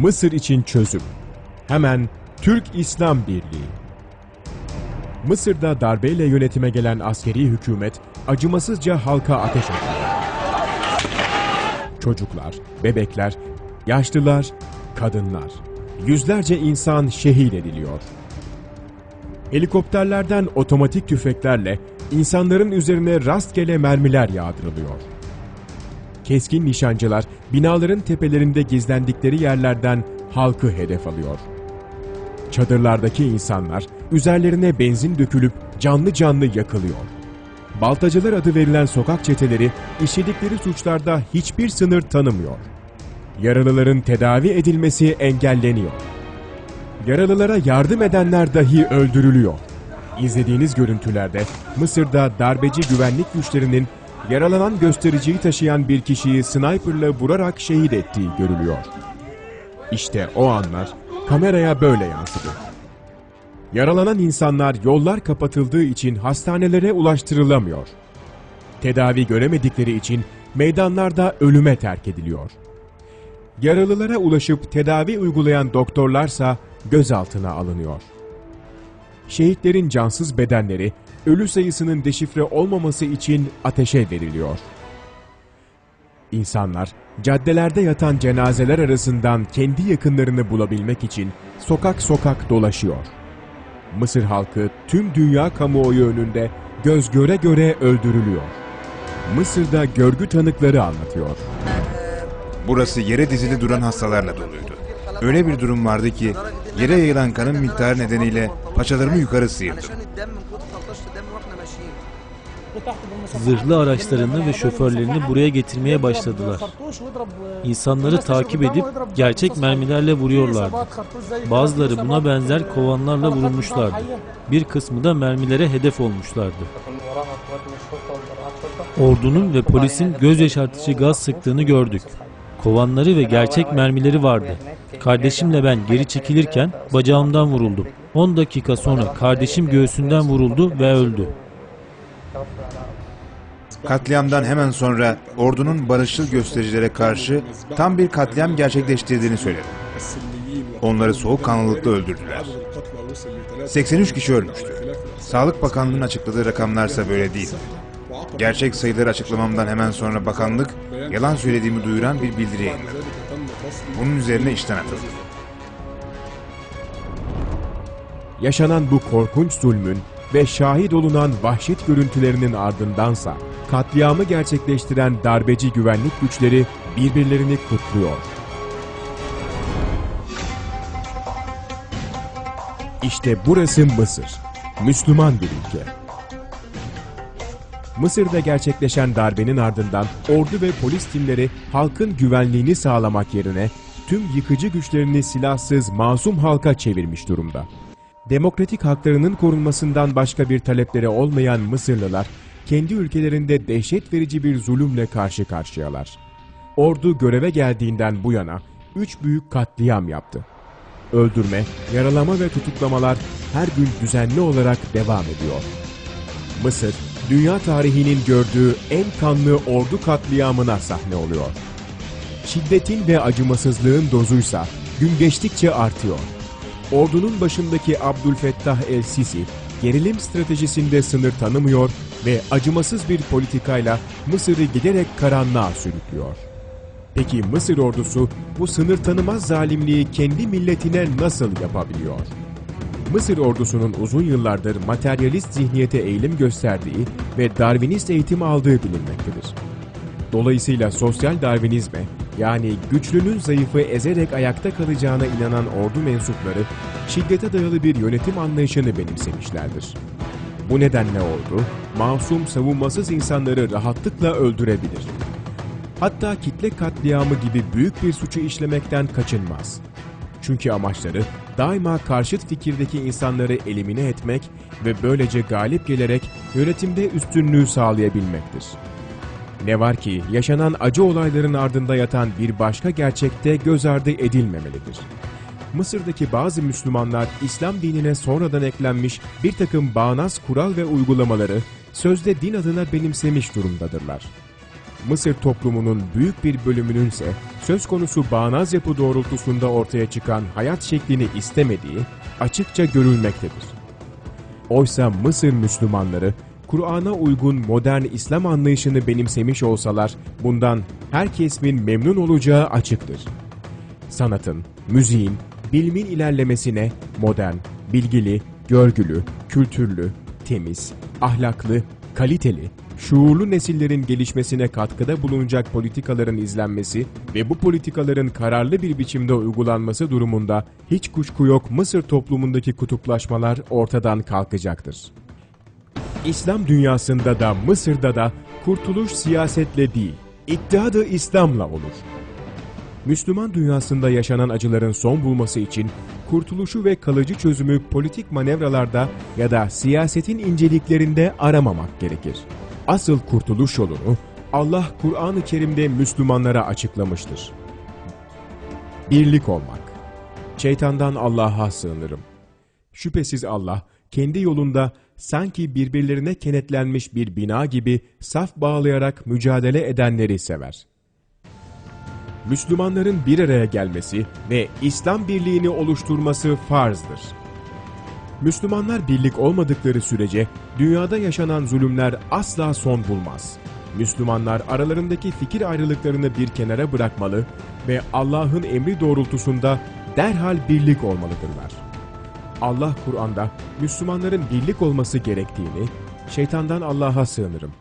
Mısır için çözüm. Hemen Türk İslam Birliği. Mısır'da darbeyle yönetime gelen askeri hükümet acımasızca halka ateş ediyor. Çocuklar, bebekler, yaşlılar, kadınlar, yüzlerce insan şehit ediliyor. Helikopterlerden otomatik tüfeklerle insanların üzerine rastgele mermiler yağdırılıyor. Keskin nişancılar binaların tepelerinde gizlendikleri yerlerden halkı hedef alıyor. Çadırlardaki insanlar üzerlerine benzin dökülüp canlı canlı yakılıyor. Baltacılar adı verilen sokak çeteleri işledikleri suçlarda hiçbir sınır tanımıyor. Yaralıların tedavi edilmesi engelleniyor. Yaralılara yardım edenler dahi öldürülüyor. İzlediğiniz görüntülerde Mısır'da darbeci güvenlik güçlerinin yaralanan göstericiyi taşıyan bir kişiyi sniperla vurarak şehit ettiği görülüyor. İşte o anlar kameraya böyle yansıdı. Yaralanan insanlar yollar kapatıldığı için hastanelere ulaştırılamıyor. Tedavi göremedikleri için meydanlarda ölüme terk ediliyor. Yaralılara ulaşıp tedavi uygulayan doktorlarsa gözaltına alınıyor. Şehitlerin cansız bedenleri ölü sayısının deşifre olmaması için ateşe veriliyor. İnsanlar caddelerde yatan cenazeler arasından kendi yakınlarını bulabilmek için sokak sokak dolaşıyor. Mısır halkı tüm dünya kamuoyu önünde göz göre göre öldürülüyor. Mısır'da görgü tanıkları anlatıyor. Burası yere dizili duran hastalarla doluydu. Öyle bir durum vardı ki yere yayılan kanın miktarı nedeniyle paçalarımı yukarı sıyırdım. Zırhlı araçlarını ve şoförlerini buraya getirmeye başladılar. İnsanları takip edip gerçek mermilerle vuruyorlardı. Bazıları buna benzer kovanlarla vurulmuşlardı. Bir kısmı da mermilere hedef olmuşlardı. Ordunun ve polisin göz yaşartıcı gaz sıktığını gördük. Kovanları ve gerçek mermileri vardı. Kardeşimle ben geri çekilirken bacağımdan vuruldum. 10 dakika sonra kardeşim göğsünden vuruldu ve öldü. Katliamdan hemen sonra ordunun barışçıl göstericilere karşı tam bir katliam gerçekleştirdiğini söyledi. Onları soğukkanlılıkla öldürdüler. 83 kişi ölmüştü. Sağlık Bakanlığı'nın açıkladığı rakamlarsa böyle değil. Gerçek sayıları açıklamamdan hemen sonra bakanlık yalan söylediğimi duyuran bir bildiri yayınladı. Bunun üzerine işten atıldı. Yaşanan bu korkunç zulmün ve şahit olunan vahşet görüntülerinin ardındansa katliamı gerçekleştiren darbeci güvenlik güçleri birbirlerini kutluyor. İşte burası Mısır. Müslüman bir ülke. Mısır'da gerçekleşen darbenin ardından ordu ve polis timleri halkın güvenliğini sağlamak yerine tüm yıkıcı güçlerini silahsız masum halka çevirmiş durumda. Demokratik haklarının korunmasından başka bir talepleri olmayan Mısırlılar, kendi ülkelerinde dehşet verici bir zulümle karşı karşıyalar. Ordu göreve geldiğinden bu yana üç büyük katliam yaptı. Öldürme, yaralama ve tutuklamalar her gün düzenli olarak devam ediyor. Mısır, dünya tarihinin gördüğü en kanlı ordu katliamına sahne oluyor. Şiddetin ve acımasızlığın dozuysa gün geçtikçe artıyor. Ordunun başındaki Abdülfettah el-Sisi, gerilim stratejisinde sınır tanımıyor ve acımasız bir politikayla Mısır'ı giderek karanlığa sürüklüyor. Peki Mısır ordusu bu sınır tanımaz zalimliği kendi milletine nasıl yapabiliyor? Mısır ordusunun uzun yıllardır materyalist zihniyete eğilim gösterdiği ve Darwinist eğitim aldığı bilinmektedir. Dolayısıyla sosyal Darwinizme yani güçlünün zayıfı ezerek ayakta kalacağına inanan ordu mensupları şiddete dayalı bir yönetim anlayışını benimsemişlerdir. Bu nedenle ordu masum savunmasız insanları rahatlıkla öldürebilir. Hatta kitle katliamı gibi büyük bir suçu işlemekten kaçınmaz. Çünkü amaçları daima karşıt fikirdeki insanları elimine etmek ve böylece galip gelerek yönetimde üstünlüğü sağlayabilmektir. Ne var ki yaşanan acı olayların ardında yatan bir başka gerçekte göz ardı edilmemelidir. Mısır'daki bazı Müslümanlar İslam dinine sonradan eklenmiş bir takım bağnaz kural ve uygulamaları sözde din adına benimsemiş durumdadırlar. Mısır toplumunun büyük bir bölümünün ise söz konusu bağnaz yapı doğrultusunda ortaya çıkan hayat şeklini istemediği açıkça görülmektedir. Oysa Mısır Müslümanları Kur'an'a uygun modern İslam anlayışını benimsemiş olsalar bundan her kesimin memnun olacağı açıktır. Sanatın, müziğin, bilimin ilerlemesine modern, bilgili, görgülü, kültürlü, temiz, ahlaklı, kaliteli, şuurlu nesillerin gelişmesine katkıda bulunacak politikaların izlenmesi ve bu politikaların kararlı bir biçimde uygulanması durumunda hiç kuşku yok Mısır toplumundaki kutuplaşmalar ortadan kalkacaktır. İslam dünyasında da Mısır'da da kurtuluş siyasetle değil, İttihadı İslam'la olur. Müslüman dünyasında yaşanan acıların son bulması için kurtuluşu ve kalıcı çözümü politik manevralarda ya da siyasetin inceliklerinde aramamak gerekir. Asıl kurtuluş yolunu Allah Kur'an-ı Kerim'de Müslümanlara açıklamıştır. Birlik olmak. Şeytandan Allah'a sığınırım. Şüphesiz Allah kendi yolunda sanki birbirlerine kenetlenmiş bir bina gibi saf bağlayarak mücadele edenleri sever. Müslümanların bir araya gelmesi ve İslam birliğini oluşturması farzdır. Müslümanlar birlik olmadıkları sürece dünyada yaşanan zulümler asla son bulmaz. Müslümanlar aralarındaki fikir ayrılıklarını bir kenara bırakmalı ve Allah'ın emri doğrultusunda derhal birlik olmalıdırlar. Allah Kur'an'da Müslümanların birlik olması gerektiğini, şeytandan Allah'a sığınırım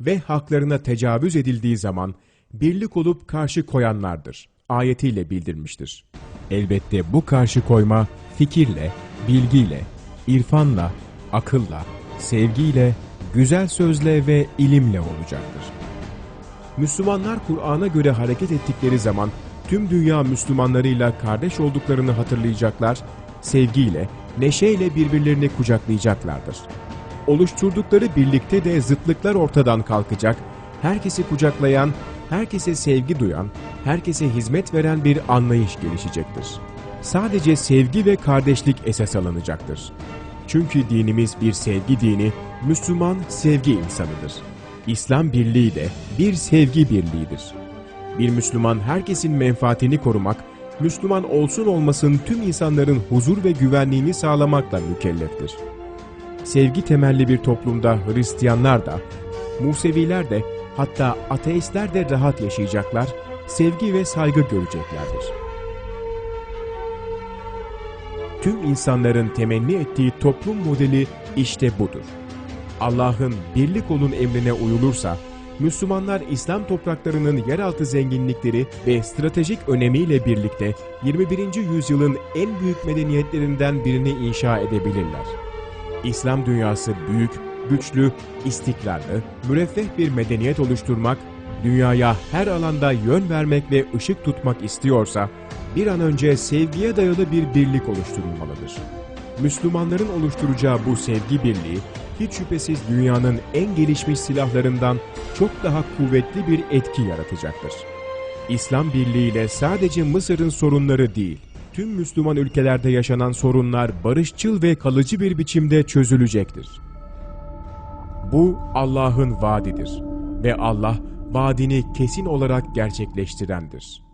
ve haklarına tecavüz edildiği zaman birlik olup karşı koyanlardır ayetiyle bildirmiştir. Elbette bu karşı koyma fikirle, bilgiyle, irfanla, akılla, sevgiyle, güzel sözle ve ilimle olacaktır. Müslümanlar Kur'an'a göre hareket ettikleri zaman tüm dünya Müslümanlarıyla kardeş olduklarını hatırlayacaklar, sevgiyle, neşeyle birbirlerini kucaklayacaklardır. Oluşturdukları birlikte de zıtlıklar ortadan kalkacak, herkesi kucaklayan, herkese sevgi duyan, herkese hizmet veren bir anlayış gelişecektir. Sadece sevgi ve kardeşlik esas alınacaktır. Çünkü dinimiz bir sevgi dini, Müslüman sevgi insanıdır. İslam birliği de bir sevgi birliğidir. Bir Müslüman herkesin menfaatini korumak, Müslüman olsun olmasın tüm insanların huzur ve güvenliğini sağlamakla mükelleftir. Sevgi temelli bir toplumda Hristiyanlar da, Museviler de hatta ateistler de rahat yaşayacaklar, sevgi ve saygı göreceklerdir. Tüm insanların temenni ettiği toplum modeli işte budur. Allah'ın birlik olun emrine uyulursa, Müslümanlar İslam topraklarının yeraltı zenginlikleri ve stratejik önemiyle birlikte 21. yüzyılın en büyük medeniyetlerinden birini inşa edebilirler. İslam dünyası büyük, güçlü, istikrarlı, müreffeh bir medeniyet oluşturmak, dünyaya her alanda yön vermek ve ışık tutmak istiyorsa, bir an önce sevgiye dayalı bir birlik oluşturulmalıdır. Müslümanların oluşturacağı bu sevgi birliği, hiç şüphesiz dünyanın en gelişmiş silahlarından çok daha kuvvetli bir etki yaratacaktır. İslam birliğiyle sadece Mısır'ın sorunları değil, tüm Müslüman ülkelerde yaşanan sorunlar barışçıl ve kalıcı bir biçimde çözülecektir. Bu Allah'ın vaadidir ve Allah vaadini kesin olarak gerçekleştirendir.